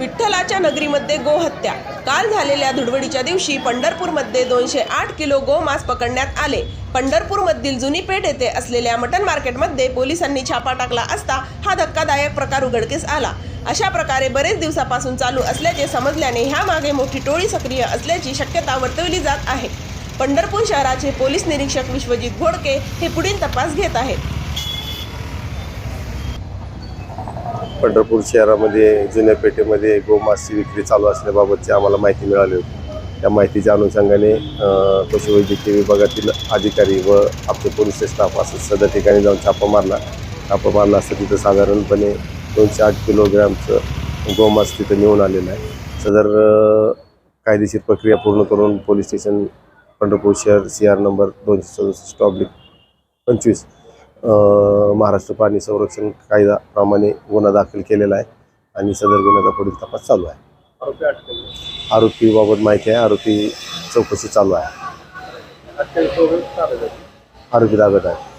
विठ्ठलाच्या नगरीमध्ये गोहत्या काल झालेल्या धुडवडीच्या दिवशी पंढरपूरमध्ये दोनशे आठ किलो गोमांस पकडण्यात आले. पंढरपूरमधील जुनी पेठ येथे असलेल्या मटन मार्केटमध्ये पोलिसांनी छापा टाकला असता हा धक्कादायक प्रकार उघडकीस आला. अशा प्रकारे बरेच दिवसापासून चालू असल्याचे समजल्याने ह्यामागे मोठी टोळी सक्रिय असल्याची शक्यता वर्तवली जात आहे. पंढरपूर शहराचे पोलीस निरीक्षक विश्वजित घोडके हे पुढील तपास घेत आहेत. पंढरपूर शहरामध्ये जुन्या पेठेमध्ये गोमासची विक्री चालू असल्याबाबतची आम्हाला माहिती मिळाली होती. त्या माहितीच्या अनुषंगाने पशुवैद्यकीय विभागातील अधिकारी व आमचे पोलिसचे स्टाफ असं सदर ठिकाणी जाऊन छापा मारला. छापा मारला असता तिथं साधारणपणे दोनशे आठ किलोग्रॅमचं गोमास तिथं मिळून आलेलं आहे. सदर कायदेशीर प्रक्रिया पूर्ण करून पोलीस स्टेशन पंढरपूर शहर सी आर नंबर दोनशे सदुसष्ट ऑब्लिक पंचवीस महाराष्ट्र प्राणी संरक्षण कायदाप्रमाणे गुन्हा दाखल केलेला आहे आणि सदर गुन्ह्याचा पुढील तपास चालू आहे. आरोपीबाबत माहिती आहे आरोपी चौकशी चालू आहे. आरोपी ताब्यात आहे.